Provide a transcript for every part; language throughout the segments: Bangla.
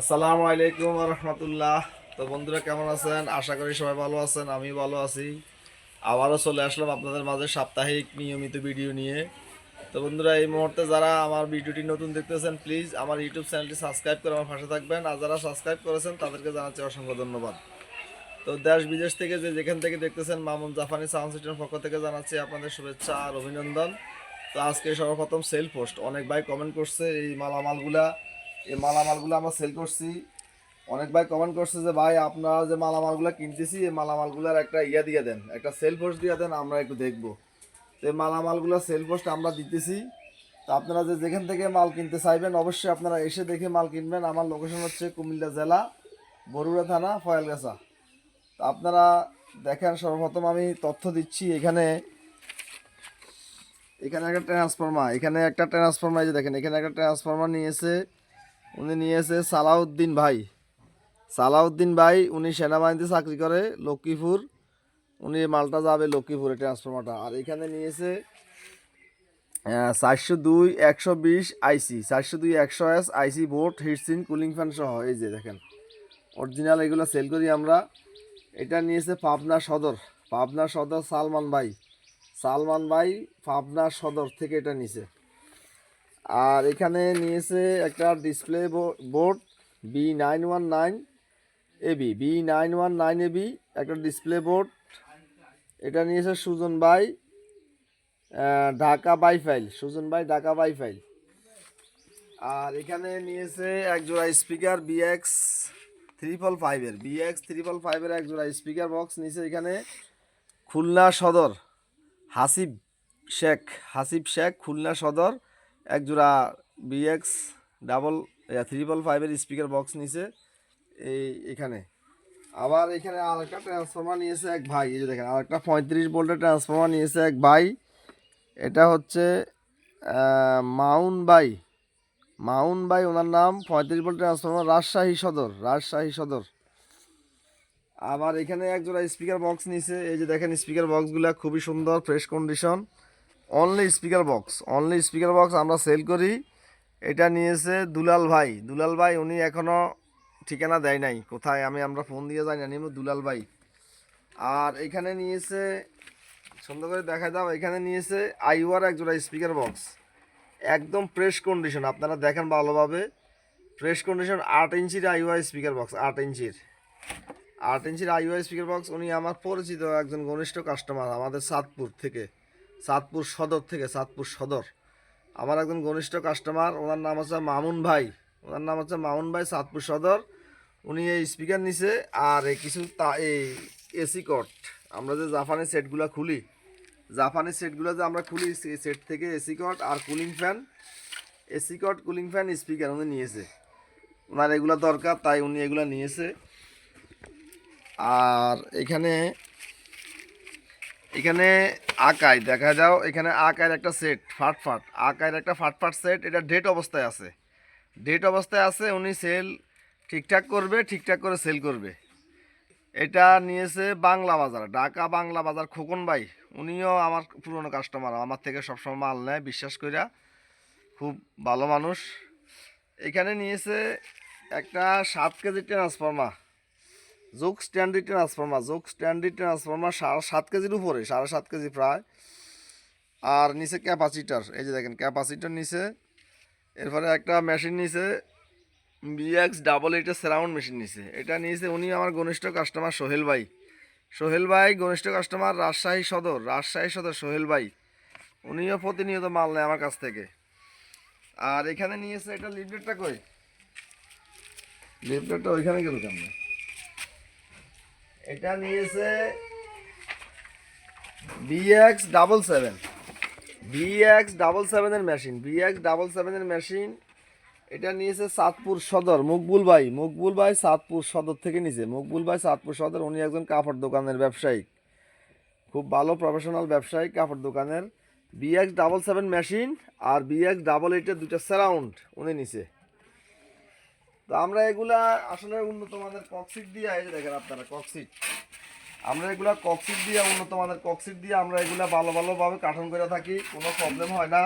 আসসালামু আলাইকুম রহমতুল্লাহ। তো বন্ধুরা, কেমন আছেন? আশা করি সবাই ভালো আছেন, আমি ভালো আছি। আবারও চলে আসলাম আপনাদের মাঝে সাপ্তাহিক নিয়মিত ভিডিও নিয়ে। তো বন্ধুরা, এই মুহূর্তে যারা আমার ভিডিওটি নতুন দেখতেছেন, প্লিজ আমার ইউটিউব চ্যানেলটি সাবস্ক্রাইব করে আমার পাশে থাকবেন। আর যারা সাবস্ক্রাইব করেছেন, তাদেরকে জানাচ্ছি অসংখ্য ধন্যবাদ। তো দেশ বিদেশ থেকে যে যেখান থেকে দেখতেছেন, মামুন জাফানি সাউন্ড পক্ষ থেকে জানাচ্ছি আপনাদের শুভেচ্ছা আর অভিনন্দন। তো আজকে সর্বপ্রথম সেল পোস্ট। অনেক ভাই কমেন্ট করছে এই মালামালগুলা। এই মালামালগুলো আমরা সেল করছি। অনেক ভাই কমেন্ট করছে যে, ভাই, আপনারা যে মালামালগুলো কিনতেছি, এই মালামালগুলোর একটা ইয়া দিয়ে দেন, একটা সেল পোস্ট দিয়ে দেন, আমরা একটু দেখব। তো এই মালামালগুলো সেল পোস্ট আমরা দিতেছি। তো আপনারা যে যেখান থেকে মাল কিনতে চাইবেন, অবশ্যই আপনারা এসে দেখে মাল কিনবেন। আমার লোকেশন হচ্ছে কুমিল্লা জেলা, বরুড়া থানা, ফয়ালগাছা। তো আপনারা দেখেন, সর্বপ্রথম আমি তথ্য দিচ্ছি, এখানে এখানে একটা ট্রান্সফর্মার এখানে একটা ট্রান্সফর্মার যে দেখেন, এখানে একটা ট্রান্সফর্মার নিয়েছে উনি নিয়েছে সালাউদ্দিন ভাই। সালাউদ্দিন ভাই, উনি সেনাবাহিনীতে চাকরি করে, লক্ষ্মীপুর। উনি মালটা যাবে লক্ষ্মীপুরে ট্রান্সফর্মারটা আর এখানে নিয়েছে চারশো দুই, একশো বিশ আইসি চারশো দুই, একশো S IC board heatsink cooling fan সহ। এই যে দেখেন অরিজিনাল এগুলো সেল করি আমরা। এটা নিয়েছে পাবনা সদর। পাবনা সদর সালমান ভাই। সালমান ভাই পাবনা সদর থেকে এটা নিয়েছে আর এখানে নিয়েছে একটা display board B nine one nine AB B nine one nine AB একটা ডিসপ্লে বোর্ড এটা নিয়েছে সুজন ভাই ঢাকা বাইফাইল সুজন ভাই, ঢাকা বাইফাইল আর এখানে নিয়েছে এক জোড়া স্পিকার বিএক্স থ্রিপল ফাইভের বিএক্স থ্রিপল ফাইভের এক জোড়া স্পিকার বক্স নিয়েছে এখানে খুলনা সদর, হাসিব শেখ হাসিব শেখ, খুলনা সদর। এক জোড়া বিএক্স ডাবল থ্রিপল ফাইভের স্পিকার বক্স নিছে। এই, এখানে। আবার এখানে আরেকটা ট্রান্সফর্মার নিয়েছে এক ভাই। এই যে দেখেন, আরেকটা পঁয়ত্রিশ ভোল্টের ট্রান্সফর্মার নিয়েছে এক ভাই। এটা হচ্ছে মাউন বাই। মাউন বাই, ওনার নাম পঁয়ত্রিশ ভোল্ট ট্রান্সফর্মার রাজশাহী সদর রাজশাহী সদর। আবার এখানে এক জোড়া স্পিকার বক্স নিয়েছে এই যে দেখেন স্পিকার বক্সগুলো খুবই সুন্দর fresh condition only speaker box only speaker box আমরা সেল করি। এটা নিয়েছে দুলাল ভাই। দুলাল ভাই উনি এখনও ঠিকানা দেয় নাই। কোথায় আমি আমরা ফোন দিয়ে যাই না নিব দুলাল ভাই। আর এখানে নিয়েছে, সুন্দর করে দেখা দাও, এখানে নিয়েছে আইওয়ার এক জোড়া স্পিকার বক্স একদম ফ্রেশ কন্ডিশন আপনারা দেখেন ভালোভাবে। ফ্রেশ কন্ডিশন আট ইঞ্চির আইওয়াই স্পিকার বক্স আট ইঞ্চির। আট ইঞ্চির আইওয়াই স্পিকার বক্স উনি আমার পরিচিত একজন ঘনিষ্ঠ কাস্টমার আমাদের সাতপুর থেকে। সাতপুর সদর থেকে, সাতপুর সদর। আমার একজন ঘনিষ্ঠ কাস্টমার ওনার নাম হচ্ছে মামুন ভাই। ওনার নাম হচ্ছে মামুন ভাই, সাতপুর সদর। উনি এই স্পিকার নিছে আর এই কিছু তা, এই এসি কট আমরা যে জাপানি সেটগুলো খুলি, জাপানি সেটগুলো যে আমরা খুলি সেট থেকে এসি কট আর কুলিং ফ্যান এসি কট কুলিং ফ্যান স্পিকার উনি নিয়েছে। ওনার এগুলো দরকার, তাই উনি এগুলো নিয়েছে। আর এখানে এখানে আকাই দেখা যাও, এখানে আকায়ের একটা সেট ফাট ফাট আকায়ের একটা ফাট ফাট সেট এটা ডেট অবস্থায় আছে। ডেট অবস্থায় আছে, উনি সেল ঠিকঠাক করবে, ঠিকঠাক করে সেল করবে। এটা নিয়েছে বাংলা বাজার, ঢাকা বাংলা বাজার খোকন ভাই। উনিও আমার পুরনো কাস্টমার আমার থেকে সবসময় মাল নেয়, বিশ্বাস কইরা। খুব ভালো মানুষ। এখানে নিয়েছে একটা সাত কেজি ট্রান্সফর্মার যোগ স্ট্যান্ডার্ড ট্রান্সফর্মার যোগ স্ট্যান্ডার্ড ট্রান্সফর্মার সাড়ে সাত কেজির উপরে, সাড়ে সাত কেজি প্রায়। আর নিচে ক্যাপাসিটার এই যে দেখেন ক্যাপাসিটার নিচে, এরপরে একটা মেশিন নিচে বিএক্স ডাবল এইটের সারাউন্ড মেশিন নিছে এটা নিয়েছে উনি আমার ঘনিষ্ঠ কাস্টমার সোহেল ভাই। সোহেল ভাই, ঘনিষ্ঠ কাস্টমার রাজশাহী সদর রাজশাহী সদর সোহেল ভাই। উনিও প্রতিনিয়ত মাল নেয় আমার কাছ থেকে। আর এখানে নিয়েছে এটা লিফলেটটা কই? লিফলেটটা ওইখানে গেল কেমন? এটা নিয়েছে BX double seven BX double সেভেনের মেশিন বিএক্স ডাবল সেভেনের মেশিন এটা নিয়েছে সাতপুর সদর, মকবুল ভাই মকবুল ভাই সাতপুর সদর থেকে নিয়েছে মকবুল ভাই সাতপুর সদর, উনি একজন কাপড় দোকানের ব্যবসায়ী। খুব ভালো প্রফেশনাল ব্যবসায়ী, কাপড় দোকানের। বিএক্স ডাবল সেভেন মেশিন আর বিএক্স ডাবল এইটের দুটো সারাউন্ড উনি নিছে। তো আমরা এগুলা আসলে উন্নত মানের ককসিট দিয়ে, এই দেখেন আপনারা ককসিট আমরা এগুলা ককসিট দিয়ে, উন্নত মানের ককসিট দিয়ে আমরা এগুলা ভালো ভালোভাবে কাঠন করে থাকি, কোনো প্রবলেম হয় না।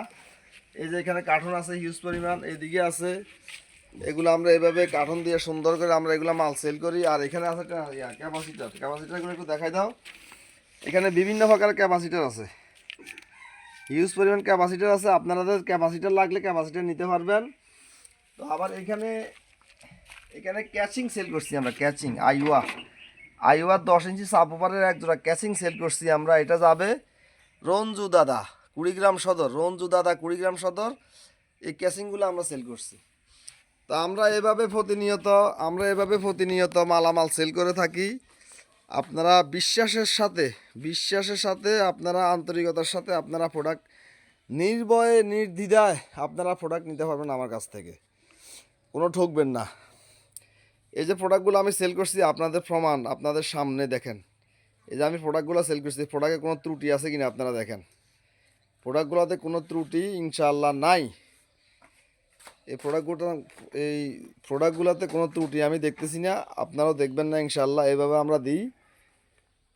এই যে এখানে কার্টুন আছে হিউজ পরিমাণ, এইদিকে আছে। এগুলো আমরা এভাবে কার্টন দিয়ে সুন্দর করে আমরা এগুলো মাল সেল করি। আর এখানে আছে ক্যাপাসিটার ক্যাপাসিটারগুলো একটু দেখাই দাও। এখানে বিভিন্ন প্রকারের ক্যাপাসিটার আছে। হিউজ পরিমাণ ক্যাপাসিটার আছে। আপনাদের ক্যাপাসিটার লাগলে ক্যাপাসিটার নিতে পারবেন। তো আবার এখানে এখানে ক্যাচিং সেল করছি আমরা, ক্যাচিং, আইওয়া। আইওয়ার দশ ইঞ্চি সাপোপারের এক জোড়া ক্যাচিং সেল করছি আমরা, এটা যাবে রঞ্জু দাদা, কুড়িগ্রাম সদর, রঞ্জু দাদা, কুড়িগ্রাম সদর। এই ক্যাচিংগুলো আমরা সেল করছি। তো আমরা এভাবে প্রতিনিয়ত, আমরা এভাবে প্রতিনিয়ত মালামাল সেল করে থাকি। আপনারা বিশ্বাসের সাথে বিশ্বাসের সাথে আপনারা, আন্তরিকতার সাথে আপনারা প্রোডাক্ট নির্ভয়ে, নির্দ্বিধায় আপনারা প্রোডাক্ট নিতে পারবেন আমার কাছ থেকে। কোনো ঠকবেন না। এই যে প্রোডাক্টগুলো আমি সেল করছি, আপনাদের প্রমাণ, আপনাদের সামনে দেখেন। এই যে আমি প্রোডাক্টগুলো সেল করছি প্রোডাক্টে কোনো ত্রুটি আছে কিনা আপনারা দেখেন। প্রোডাক্টগুলোতে কোনো ত্রুটি ইনশাআল্লাহ নাই। এই প্রোডাক্টগুলো এই প্রোডাক্টগুলোতে কোনো ত্রুটি আমি দেখতেছি না, আপনারাও দেখবেন না ইনশাআল্লাহ, এইভাবে আমরা দিই।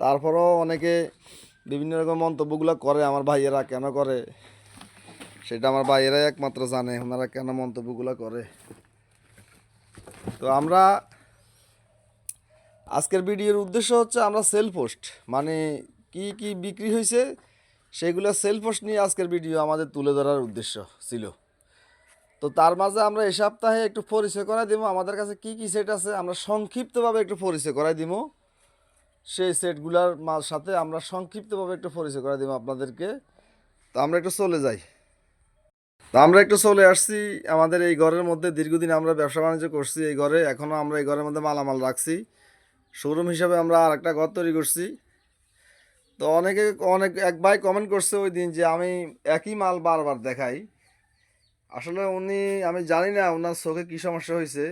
তারপরেও অনেকে বিভিন্ন রকম মন্তব্যগুলো করে, আমার ভাইয়েরা কেন করে? সেটা আমার ভাইয়েরাই একমাত্র জানে, ওনারা কেন মন্তব্যগুলো করে? তো আমরা আজকের ভিডিওর উদ্দেশ্য হচ্ছে আমরা সেল পোস্ট মানে কি কি বিক্রি হয়েছে সেগুলো সেল পোস্ট নিয়ে আজকের ভিডিও আমাদের তুলে ধরার উদ্দেশ্য ছিল। তো তার মাঝে আমরা এ সপ্তাহে একটু পরিচয় করাই দিব, আমাদের কাছে কি কি সেট আছে আমরা সংক্ষিপ্তভাবে একটু পরিচয় করাই দিব। সেই সেটগুলোর সাথে আমরা সংক্ষিপ্তভাবে একটু পরিচয় করাই দিব আপনাদেরকে। তো আমরা একটু চলে যাই। আমরা একটু চলে আসছি। আমাদের এই ঘরের মধ্যে দীর্ঘদিন আমরা ব্যবসা বাণিজ্য করছি এই ঘরে। এখনও আমরা এই ঘরের মধ্যে মালামাল রাখছি। শোরুম হিসাবে আমরা আর একটা ঘর তৈরি করছি। তো অনেকে, অনেক, এক ভাই কমেন্ট করছে ওই দিন যে আমি একই মাল বারবার দেখাই। আসলে উনি, আমি জানি না ওনার চোখে কী সমস্যা হয়েছে।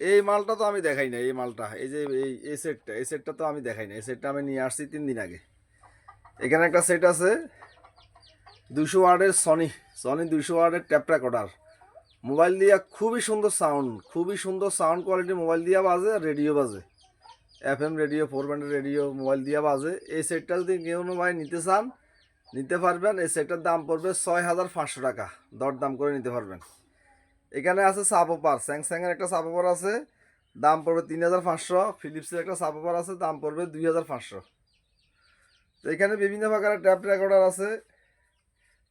এই মালটা তো আমি দেখাই না এই মালটা। এই যে, এই এই সেটটা এই সেটটা তো আমি দেখাই না এই সেটটা আমি নিয়ে আসছি তিন দিন আগে। এখানে একটা সেট আছে। দুশো ওয়ার্ডের সনি সনি দুশো ওয়ার্ডের ট্যাপ রেকর্ডার মোবাইল দিয়া খুবই সুন্দর সাউন্ড খুবই সুন্দর সাউন্ড কোয়ালিটি মোবাইল দিয়া বাজে রেডিও বাজে। এফ এম রেডিও ফোর ব্যান্ডের রেডিও মোবাইল দিয়া বাজে। এই সেটটা যদি কেউ ভাই নিতে চান, নিতে পারবেন। এই সেটটার দাম পড়বে ছয় হাজার পাঁচশো টাকা। দর দাম করে নিতে পারবেন। এখানে আছে সাপোপার স্যাংস্যাংয়ের একটা সাপোপার আছে। দাম পড়বে তিন হাজার পাঁচশো ফিলিপসের একটা সাপোপার আছে। দাম পড়বে দুই হাজার পাঁচশো। তো এখানে বিভিন্ন প্রকারের ট্যাপ রেকর্ডার আছে।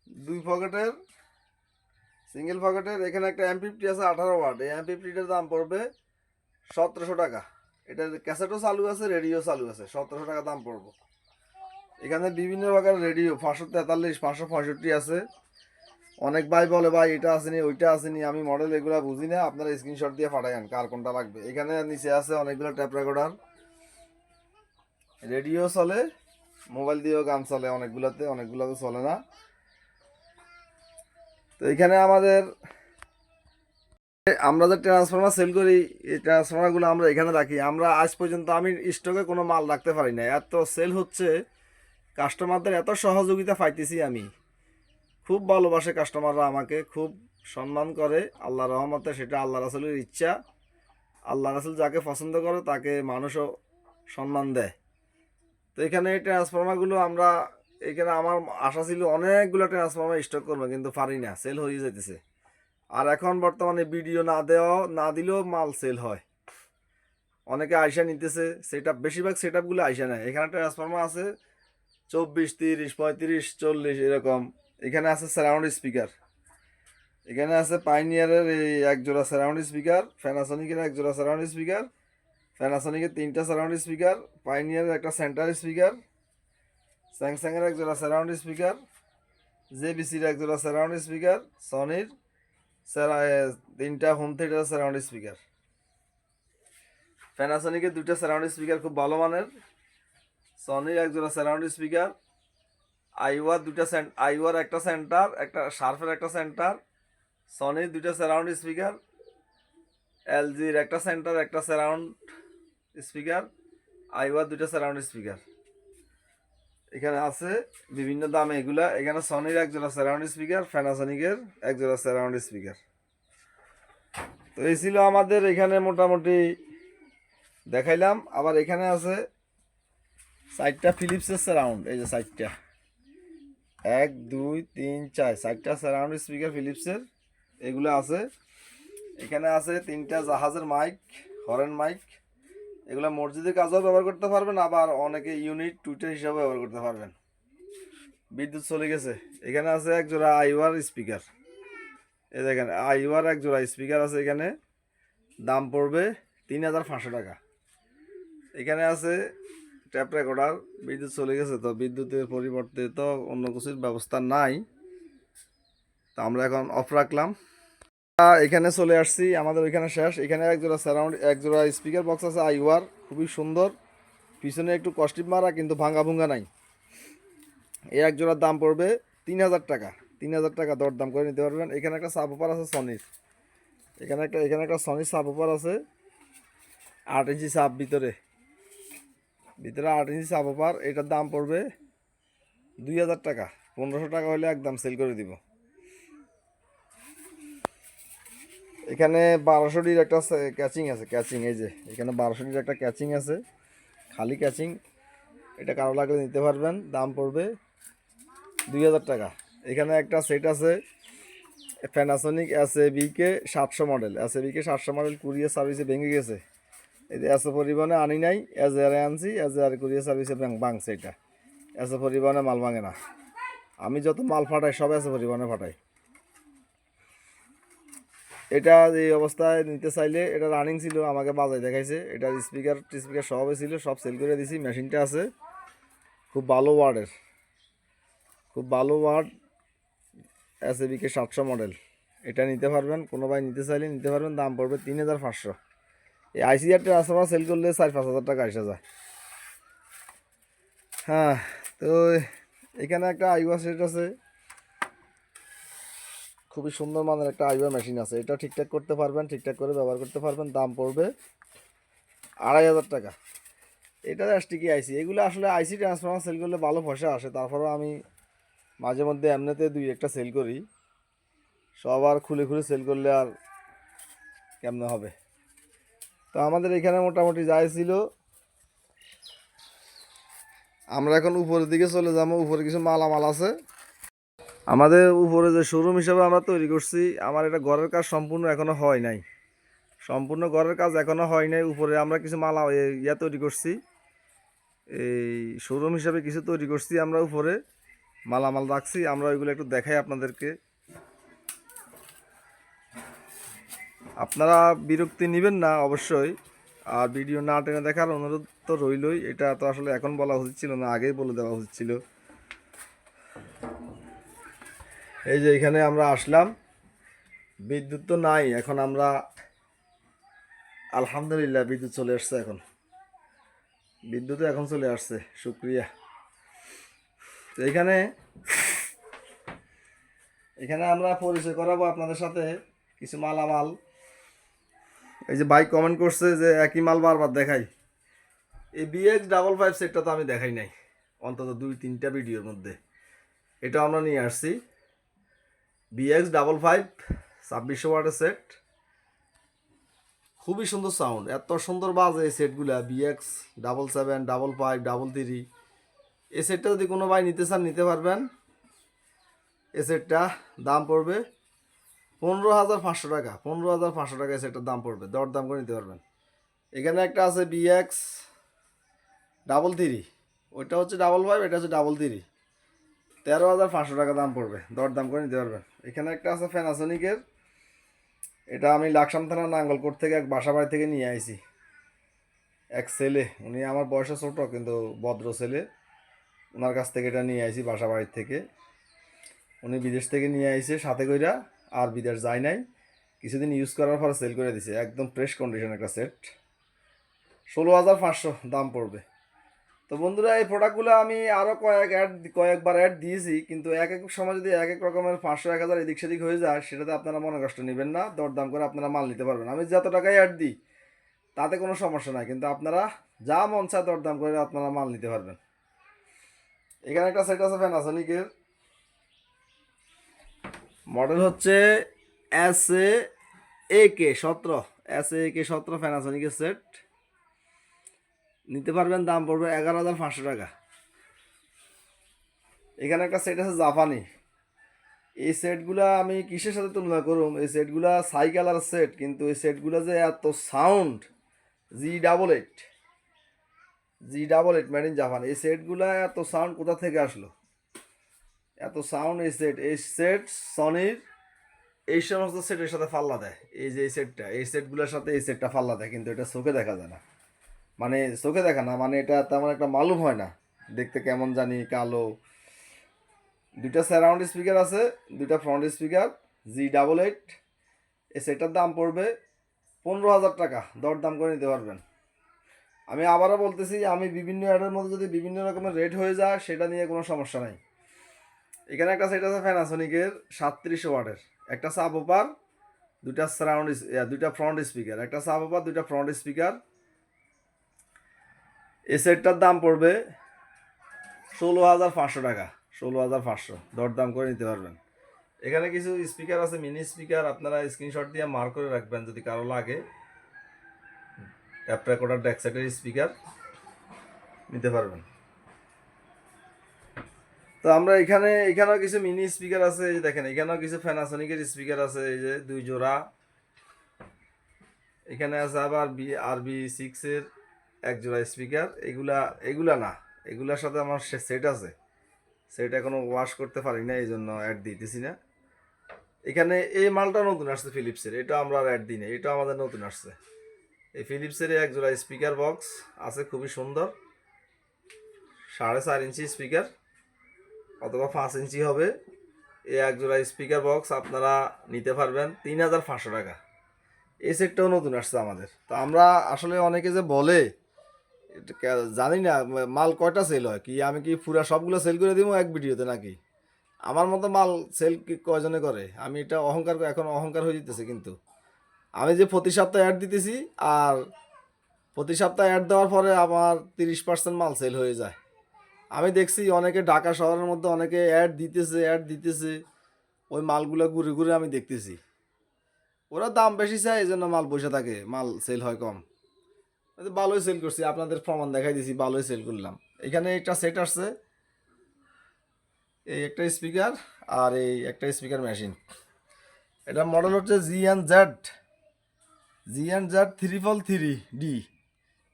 দুই পকেটের সিঙ্গেল পকেটের, এখানে একটা এম ফিফটি আছে আঠারো ওয়াট এই এম ফিফটিটার দাম পড়বে সতেরোশো টাকা। এটার ক্যাসেটও চালু আছে রেডিও চালু আছে, সতেরোশো টাকা দাম পড়বে। এখানে বিভিন্ন প্রকার রেডিও পাঁচশো তেতাল্লিশ, পাঁচশো পঁয়ষট্টি আছে। অনেক ভাই বলে, ভাই, এটা আসেনি, ওইটা আসেনি, আমি মডেল এগুলো বুঝি না, আপনারা স্ক্রিনশট দিয়ে পাঠাইন কার কোনটা লাগবে? এখানে নিচে আছে অনেকগুলো ট্যাপ রেকর্ডার রেডিও চলে মোবাইল দিয়েও গান চলে, অনেকগুলোতে অনেকগুলোতে চলে না। তো এখানে আমাদের আমরা যে ট্রান্সফর্মার সেল করি, এই ট্রান্সফর্মারগুলো আমরা এখানে রাখি। আমরা আজ পর্যন্ত আমি স্টকে কোনো মাল রাখতে পারি না এত সেল হচ্ছে কাস্টমারদের এত সহযোগিতা পাইতেছি আমি। খুব ভালোবাসে কাস্টমাররা আমাকে, খুব সম্মান করে। আল্লাহ রহমতে সেটা আল্লাহ রাসুলের ইচ্ছা। আল্লাহ রাসুল যাকে পছন্দ করে, তাকে মানুষও সম্মান দেয়। তো এখানে এই ট্রান্সফর্মারগুলো আমরা এখানে আমার আশা ছিল অনেকগুলো ট্রান্সফর্মার স্টক করব, কিন্তু পারি না সেল হয়ে যেতেছে আর এখন বর্তমানে ভিডিও না দেওয়া না দিলেও মাল সেল হয়। অনেকে আইসা নিতেছে সেট আপ বেশিরভাগ সেট আপগুলো আইসা নেয়। এখানে ট্রান্সফর্মার আছে চব্বিশ, তিরিশ, পঁয়ত্রিশ, চল্লিশ, এরকম। এখানে আছে সারাউন্ড স্পিকার এখানে আছে পাইনিয়ারের এই এক জোড়া সারাউন্ড স্পিকার ফ্যানাসনিকের এক জোড়া সারাউন্ড স্পিকার ফ্যানাসনিকের তিনটা সারাউন্ড স্পিকার পাইনিয়ারের একটা সেন্টার স্পিকার স্যামসাংয়ের এক জোড়া সারাউন্ড স্পিকার জেবিসির এক জোড়া সারাউন্ড স্পিকার সনির তিনটা হোম থিয়েটার সারাউন্ড স্পিকার প্যানাসনিকের দুইটা সারাউন্ড স্পিকার খুব ভালো মানের। সনির এক জোড়া সারাউন্ড স্পিকার আইওয়ার দুটা আইওয়ার একটা সেন্টার একটা শার্ফের একটা সেন্টার সনির দুইটা সারাউন্ড স্পিকার এলজির একটা সেন্টার একটা সারাউন্ড স্পিকার আইওয়ার দুটা সারাউন্ড স্পিকার এখানে আছে বিভিন্ন দামে এগুলা। এখানে সনির এক জোড়া স্পিকার ফ্যানাসনিকের এক জোড়া সারাউন্ড স্পিকার তো এই ছিল আমাদের এখানে মোটামুটি দেখাইলাম। আবার এখানে আছে সাইডটা ফিলিপসের সারাউন্ড এই যে সাইডটা এক, দুই, তিন, চার সাইডটা সারাউন্ড স্পিকার ফিলিপসের এগুলো আছে। এখানে আছে তিনটা জাহাজের মাইক হরেন মাইক এগুলো মসজিদের কাজেও ব্যবহার করতে পারবেন, আবার অনেকে ইউনিট, টুইটার হিসাবে ব্যবহার করতে পারবেন। বিদ্যুৎ চলে গেছে। এখানে আছে এক জোড়া আইওয়ার স্পিকার। এই দেখেন, আইওয়ার এক জোড়া স্পিকার আছে এখানে। দাম পড়বে তিন হাজার পাঁচশো টাকা। এখানে আছে ট্যাপ রেকর্ডার, বিদ্যুৎ চলে গেছে তো বিদ্যুতের পরিবর্তে তো অন্য কিছুর ব্যবস্থা নাই। তো আমরা এখন অফ রাখলাম। এখানে চলে আসছি, আমাদের ওইখানে শেষ। এখানে এক জোড়া সারাউন্ড এক জোড়া স্পিকার বক্স আছে, আইওয়ার, খুবই সুন্দর। পিছনে একটু কস্টিপ মারা, কিন্তু ভাঙ্গা ভুঙ্গা নাই। এই এক জোড়ার দাম পড়বে তিন হাজার টাকা। তিন হাজার টাকা দর দাম করে নিতে পারবেন। এখানে একটা সাবওপার আছে সনির এখানে একটা এখানে একটা সনির সাবওপার আছে। আট ইঞ্চি সাপ ভিতরে। ভিতরে আট ইঞ্চি সাবওপার এটার দাম পড়বে দুই হাজার টাকা। পনেরোশো টাকা হলে একদম সেল করে দিব। এখানে বারোশোটির একটা ক্যাচিং আছে, ক্যাচিং, এই যে, এখানে বারোশোটির একটা ক্যাচিং আছে, খালি ক্যাচিং, এটা কারও লাগলে নিতে পারবেন, দাম পড়বে দুই হাজার টাকা। এখানে একটা সেট আছে প্যানাসোনিক এস এ বিকে সাতশো মডেল এস এ বিকে সাতশো মডেল কুরিয়ার সার্ভিসে ভেঙে গেছে। যে এস পরিবহনে আনি নাই এজ এয়ারে আনছি এজ এয়ার কুরিয়ার সার্ভিসে ভাঙছে এটা। এস পরিবহনে মাল ভাঙে না। আমি যত মাল ফাটাই, সব এস পরিবহনে ফাটাই। এটা এই অবস্থায় নিতে চাইলে এটা রানিং ছিল, আমাকে বাজায় দেখাইছে। এটার স্পিকার স্পিকার সবই ছিল, সব সেল করে দিছি, মেশিনটা আছে। খুব ভালো ওয়ার্ডের খুব ভালো ওয়ার্ড এস এ বিকে সাতশো মডেল এটা নিতে পারবেন, কোনো ভাই নিতে চাইলে নিতে পারবেন, দাম পড়বে তিন হাজার পাঁচশো। এই আইসিআর ট্রান্সফার সেল করলে চার পাঁচ হাজার টাকা এসে যায়। হ্যাঁ তো এখানে একটা আইওয়া সেট আছে। খুবই সুন্দর মানের একটা আইওয়া মেশিন আছে। এটা ঠিকঠাক করতে পারবেন, ঠিকঠাক করে ব্যবহার করতে পারবেন, দাম পড়বে আড়াই হাজার টাকা। এটা এসটিকি আইসি এগুলো আসলে আইসি ট্রান্সফর্মার সেল করলে ভালো পয়সা আসে। তারপরেও আমি মাঝে মধ্যে এমনিতে দুই একটা সেল করি। সবার খুলে খুলে সেল করলে আর কেমনে হবে? তো আমাদের এখানে মোটামুটি যাই ছিল, আমরা এখন উপরের দিকে চলে যাব। উপরে কিছু মালামাল আছে। আমাদের উপরে যে শোরুম হিসাবে আমরা তৈরি করছি, আমার এটা ঘরের কাজ সম্পূর্ণ এখনও হয় নাই। সম্পূর্ণ ঘরের কাজ এখনও হয় নাই, উপরে আমরা কিছু মালা ইয়া তৈরি করছি। এই শোরুম হিসাবে কিছু তৈরি করছি আমরা উপরে, মালামাল রাখছি, আমরা ওইগুলো একটু দেখাই আপনাদেরকে। আপনারা বিরক্তি নেবেন না, অবশ্যই। আর ভিডিও না টেনে দেখার অনুরোধ তো রইলই, এটা তো আসলে এখন বলা উচিত ছিল না, আগেই বলে দেওয়া উচিত ছিল। এই যে এখানে আমরা আসলাম। বিদ্যুৎ তো নাই, এখন আমরা আলহামদুলিল্লাহ বিদ্যুৎ চলে আসছে এখন। বিদ্যুৎ এখন চলে আসছে, শুক্রিয়া। তো এখানে এখানে আমরা পরিচয় করাবো আপনাদের সাথে কিছু মালামাল। এই যে বাইক কমেন্ট করছে যে একই মাল বারবার দেখাই। এই বিএক্স ডাবল ফাইভ সেটটা তো আমি দেখাই নাই, অন্তত দুই তিনটা ভিডিওর মধ্যে। এটা আমরা নিয়ে আসছি। বিএক্স ডাবল ফাইভ ছাব্বিশশো ওয়াটের সেট খুবই সুন্দর সাউন্ড এত সুন্দর বাজে এই সেটগুলা BX double seven double five double three এই সেটটা যদি কোনো ভাই নিতে চান, নিতে পারবেন। এই সেটটা দাম পড়বে পনেরো হাজার পাঁচশো টাকা, পনেরো হাজার পাঁচশো টাকা এই সেটটার দাম পড়বে দর দাম করে নিতে পারবেন। এখানে একটা আছে বিএক্স ডাবল থ্রি ওইটা হচ্ছে ডাবল ফাইভ এটা হচ্ছে ডাবল থ্রি তেরো হাজার পাঁচশো টাকা দাম পড়বে দর দাম করে নিতে পারবেন। এখানে একটা আছে ফ্যানাসনিকের এটা আমি লাকসাম থানা নাঙ্গলকোট থেকে এক বাসা বাড়ি থেকে নিয়ে আইছি। এক ছেলে, উনি আমার বয়সে ছোট, কিন্তু ভদ্র ছেলে। ওনার কাছ থেকে এটা নিয়ে আইছি বাসা বাড়ির থেকে। উনি বিদেশ থেকে নিয়ে আইছে সাথে কইরা, আর বিদেশ যায় নাই। কিছুদিন ইউজ করার পর সেল করে দিছে। একদম ফ্রেশ কন্ডিশন একটা সেট ষোলো হাজার পাঁচশো দাম পড়বে। তো বন্ধুরা, এই প্রোডাক্টগুলো আমি আরও কয়েক অ্যাড কয়েকবার অ্যাড দিয়েছি, কিন্তু এক এক সময় যদি এক এক রকমের পাঁচশো, এক হাজার এদিক সেদিক হয়ে যায়, সেটাতে আপনারা মনে কষ্ট নেবেন না, দরদাম করে আপনারা মাল নিতে পারবেন। আমি যত টাকায় অ্যাড দিই, তাতে কোনো সমস্যা নাই, কিন্তু আপনারা যা মন চায় দরদাম করে আপনারা মাল নিতে পারবেন। এখানে একটা সেট আছে প্যানাসনিকের মডেল হচ্ছে এস এ কে সতেরো এস এ কে সতেরো প্যানাসনিকের সেট নিতে পারবেন, দাম পড়বে এগারো হাজার পাঁচশো টাকা। এখানে একটা সেট আছে জাপানি। এই সেটগুলা আমি কিসের সাথে তুলনা করুম? এই সেটগুলা সাই কালার সেট কিন্তু এই সেটগুলা যে এত sound G double eight G double eight made in Japan এই সেটগুলা এত সাউন্ড কোথা থেকে আসলো? এত সাউন্ড এই সেট এই সেট সনির এই সমস্ত সেটের সাথে ফাল্লা দেয়। এই যে এই সেটটা এই সেটগুলোর সাথে এই সেটটা ফাল্লা দেয়, কিন্তু এটা চোখে দেখা যায় না। মানে চোখে দেখা না মানে এটা তেমন একটা মালুম হয় না। দেখতে কেমন জানি, কালো। দুইটা সারাউন্ড স্পিকার আছে, দুইটা front speaker G double eight এ সেটার দাম পড়বে পনেরো হাজার টাকা দর দাম করে নিতে পারবেন। আমি আবারও বলতেছি, আমি বিভিন্ন অ্যাডের মধ্যে যদি বিভিন্ন রকমের রেট হয়ে যায়, সেটা নিয়ে কোনো সমস্যা নাই। এখানে একটা সেট আছে ফ্যানাসনিকের সাতত্রিশ ওয়াটের। একটা সাব ওপার দুইটা সারাউন্ড দুইটা ফ্রন্ট স্পিকার একটা সাব ওপার দুইটা ফ্রন্ট স্পিকার এই সেটটার দাম পড়বে ষোলো হাজার পাঁচশো টাকা। ষোলো হাজার পাঁচশো। দরদাম করে নিতে পারবেন। এখানে কিছু স্পিকার আছে মিনি স্পিকার আপনারা স্ক্রিনশট দিয়ে মার করে রাখবেন যদি কারও লাগে। অ্যাপ রেকর্ডার ডেক্সাইটের স্পিকার নিতে পারবেন। তো আমরা এখানে, এখানেও কিছু মিনি স্পিকার আছে, এই যে দেখেন, এখানেও কিছু ফ্যানাসনিকের স্পিকার আছে, এই যে দুই জোড়া। এখানে আছে আবার বি আর বি সিক্সের এক জোড়া স্পিকার এগুলা এগুলা না। এগুলার সাথে আমার সে সেট আছে। সেট এখনও ওয়াশ করতে পারি না এই জন্য অ্যাড দিতেছি না। এখানে এই মালটা নতুন আসছে ফিলিপসের এটা আমরা আর অ্যাড দিই না এটা আমাদের নতুন আসছে। এই ফিলিপসের এক জোড়া স্পিকার বক্স আছে, খুবই সুন্দর। সাড়ে চার ইঞ্চি স্পিকার অথবা পাঁচ ইঞ্চি হবে। এই এক জোড়া স্পিকার বক্স আপনারা নিতে পারবেন তিন হাজার পাঁচশো টাকা। এই সেটটাও নতুন আসছে আমাদের। তো আমরা আসলে অনেকে যে বলে জানি না মাল কয়টা সেল হয়? কি আমি কি পুরা সবগুলো সেল করে দিব এক ভিডিওতে নাকি? আমার মতো মাল সেল কি কয়জনে করে? আমি এটা অহংকার এখন অহংকার হয়ে যেতেছে কিন্তু। আমি যে প্রতি সপ্তাহে অ্যাড দিতেছি আর প্রতি সপ্তাহে অ্যাড দেওয়ার পরে আমার তিরিশ পার্সেন্ট মাল সেল হয়ে যায়। আমি দেখছি অনেকে ঢাকা শহরের মধ্যে অনেকে অ্যাড দিতেছে অ্যাড দিতেছে, ওই মালগুলো ঘুরে ঘুরে আমি দেখতেছি। ওরা দাম বেশি চায় এই জন্য মাল বসে থাকে, মাল সেল হয় কম। ভালোই সেল করছি, আপনাদের প্রমাণ দেখাই দিছি ভালোই সেল করলাম। এখানে একটা সেট আসছে, এই একটা স্পিকার আর এই একটা স্পিকার মেশিন এটা মডেল হচ্ছে G N Z G N Z three fall three D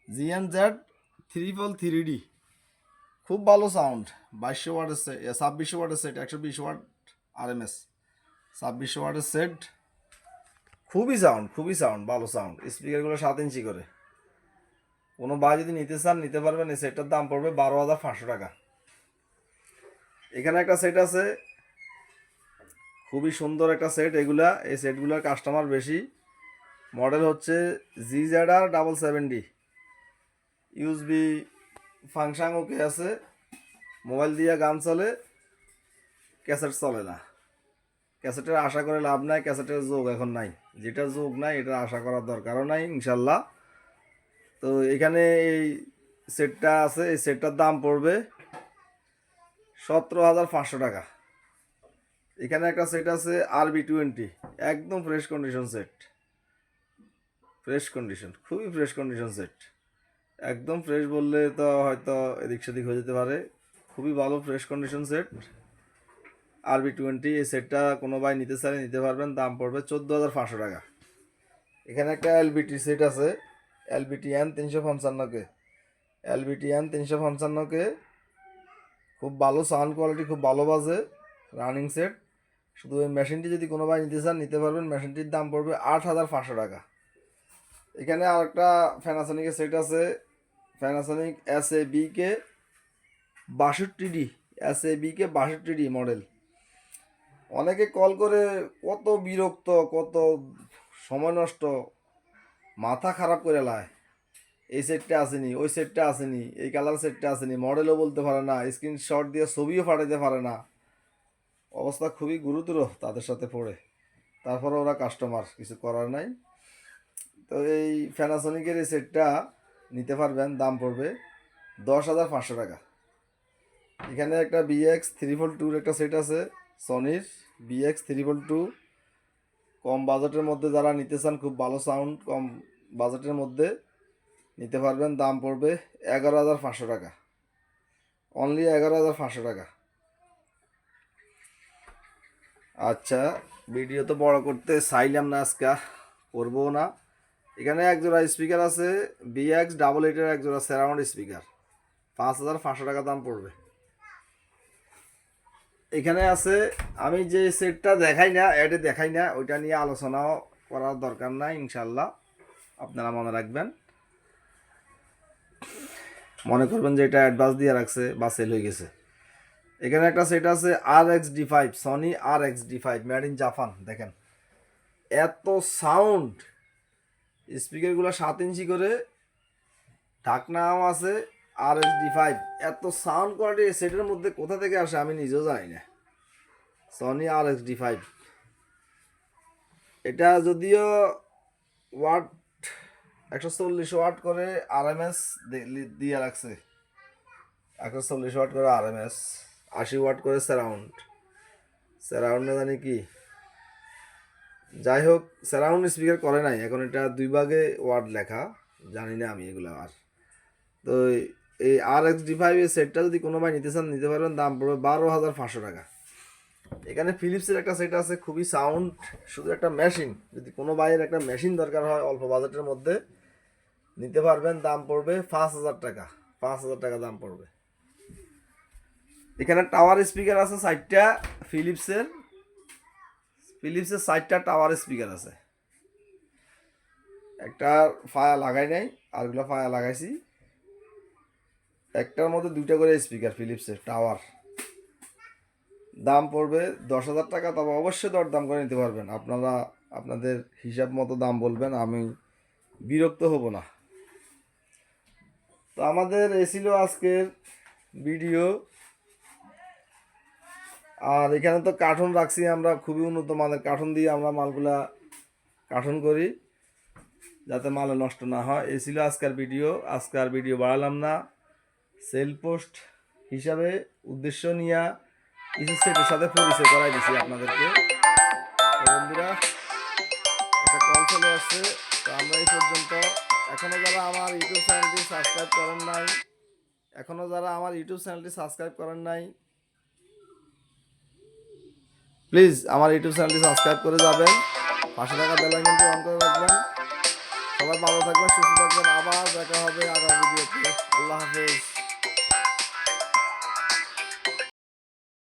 G N Z three fall three D খুব ভালো সাউন্ড বাইশশো ওয়াটের সেট ছাব্বিশশো ওয়াটের সেট একশো বিশ ওয়াট আর এম এস ছাব্বিশশো ওয়াটের সেট খুবই সাউন্ড খুবই সাউন্ড ভালো সাউন্ড স্পিকারগুলো সাত ইঞ্চি করে। কোনো ভাই যদি নিতে চান, নিতে পারবেন। এই সেটটার দাম পড়বে বারো হাজার পাঁচশো টাকা। এখানে একটা সেট আছে। খুবই সুন্দর একটা সেট এগুলা। এই সেটগুলোর কাস্টমার বেশি। মডেল হচ্ছে G Z R double seven D USB function okay আছে। মোবাইল দিয়ে গান চলে। ক্যাসেট চলে না। ক্যাসেটের আশা করে লাভ নাই, ক্যাসেটের যোগ এখন নাই। যেটা যোগ নাই, এটা আশা করার দরকারও নাই, ইনশাল্লাহ। তো এখানে এই সেটটা আছে, এই সেটটার দাম পড়বে সতেরো হাজার পাঁচশো টাকা। এখানে একটা সেট আছে আরবি টোয়েন্টি, একদম fresh condition set fresh condition খুবই ফ্রেশ কন্ডিশন সেট একদম ফ্রেশ বললে তো হয়তো এদিক সেদিক হয়ে যেতে পারে। খুবই ভালো fresh condition set RB twenty, এই সেটটা কোনো ভাই নিতে চাইলে নিতে পারবেন, দাম পড়বে চোদ্দ হাজার পাঁচশো টাকা। এখানে একটা এলবিটি সেট আছে। এলবিটি এন তিনশো পঞ্চান্নকে। এলবিটি এন তিনশো পঞ্চান্নকে খুব ভালো সাউন্ড কোয়ালিটি খুব ভালো বাজে রানিং সেট শুধু এই মেশিনটি যদি কোনো ভাই নিতে চান, নিতে পারবেন। মেশিনটির দাম পড়বে আট হাজার পাঁচশো টাকা। এখানে আরেকটা ফ্যানাসনিকের সেট আছে। ফ্যানাসনিক এস এ বিকে বাষট্টি ডি এস এ বিকে বাষট্টি ডি মডেল অনেকে কল করে, কত বিরক্ত, কত সময় নষ্ট। মাথা খারাপ করে লায়। এই সেটটা আসেনি, ওই সেটটা আসেনি, এই কালার সেটটা আসেনি মডেলও বলতে পারে না স্ক্রিনশট দিয়ে ছবিও ফাটাইতে পারে না। অবস্থা খুবই গুরুতর তাদের সাথে পড়ে। তারপরে ওরা কাস্টমার কিছু করার নাই। তো এই ফ্যানাসনিকের এই সেটটা নিতে পারবেন, দাম পড়বে দশ হাজার পাঁচশো টাকা। এখানে একটা বিএক্স থ্রি ফোর টুর একটা সেট আছে সনির বিএক্স থ্রি ফোর টু কম বাজেটের মধ্যে যারা নিতে চান, খুব ভালো সাউন্ড কম বাজেটের মধ্যে নিতে পারবেন, দাম পড়বে এগারো হাজার পাঁচশো টাকা। অনলি এগারো হাজার পাঁচশো টাকা। আচ্ছা ভিডিও তো বড় করতে চাইলাম না আজকে করব না। এখানে এক জোড়া স্পিকার আছে বিএক্স ডাবল এইটের এক জোড়া সারাউন্ড স্পিকার পাঁচ হাজার পাঁচশো টাকা দাম পড়বে। এখানে আছে, আমি যে সেটটা দেখাই না অ্যাডে দেখাই না, ওইটা নিয়ে আলোচনাও করার দরকার নাই, ইনশাল্লাহ। আপনারা মনে রাখবেন। মনে করবেন যে এটা অ্যাডভান্স দিয়ে রাখছে বা সেল হয়ে গেছে। এখানে একটা সেট আছে R X D five Sony R X D five made in Japan দেখেন। এত সাউন্ড স্পিকারগুলো সাত ইঞ্চি করে, ঢাকনাও আছে আর এক্স ডি ফাইভ এত সাউন্ড কোয়ালিটি সেটের মধ্যে কোথা থেকে আসে আমি নিজেও জানি না। Sony R X D five এটা যদিও ওয়াট একশো চল্লিশ ওয়াট করে আর এম এস দিয়ে রাখছে। একশো চল্লিশ ওয়াট করে আর এম এস আশি ওয়াট করে সারাউন্ড। সারাউন্ডে জানি কি? যাই হোক, সারাউন্ড স্পিকার করে নাই, এখন এটা দুই ভাগে ওয়ার্ড লেখা, জানি না আমি এগুলো আর। তো এই আর এক্স ডি ফাইভের সেটটা যদি কোনো ভাই নিতে চান, নিতে পারবেন, দাম পড়বে বারো হাজার পাঁচশো টাকা। এখানে ফিলিপসের একটা সেট আছে, খুবই সাউন্ড, শুধু একটা মেশিন। যদি কোনো ভাইয়ের একটা মেশিন দরকার হয় অল্প বাজেটের মধ্যে নিতে পারবেন, দাম পড়বে পাঁচ হাজার টাকা, পাঁচ হাজার টাকা দাম পড়বে। এখানে টাওয়ার স্পিকার আছে সাইডটা ফিলিপসের ফিলিপসের সাইডটা টাওয়ার স্পিকার আছে। একটা ফায়া লাগাই নাই, আরগুলো ফায়া লাগাইছি। একটার মধ্যে দুইটা করে স্পিকার ফিলিপসের টাওয়ার দাম পড়বে দশ হাজার টাকা, তবে অবশ্যই দর দাম করে নিতে পারবেন। আপনারা আপনাদের হিসাব মতো দাম বলবেন, আমি বিরক্ত হব না। তো আমাদের এ ছিল আজকের ভিডিও। আর এখানে তো কার্টুন রাখছি আমরা, খুবই উন্নত মানের কার্টুন দিয়ে আমরা মালগুলা কার্টুন করি, যাতে মাল নষ্ট না হয়। এ ছিল আজকের ভিডিও। আজকের ভিডিও বাড়ালাম না। সেল পোস্ট হিসাবে উদ্দেশ্য নিয়ে কিছু সেটের সাথে পরিচয় করাই দিছি আপনাদেরকে। বন্ধুরা, একটা কল চলে আসছে। তো আমরা এই পর্যন্ত। এখনও যারা আমার ইউটিউব চ্যানেলটি সাবস্ক্রাইব করেন নাই এখনও যারা আমার ইউটিউব চ্যানেলটি সাবস্ক্রাইব করেন নাই, প্লিজ আমার ইউটিউব চ্যানেলটি সাবস্ক্রাইব করে যাবেন। পাশে থাকা বেলা কিন্তু অন করে রাখবেন। সবাই ভালো থাকবেন, সুস্থ থাকবেন। আবার দেখা হবে আগামী ভিডিওতে। আল্লাহ হাফেজ।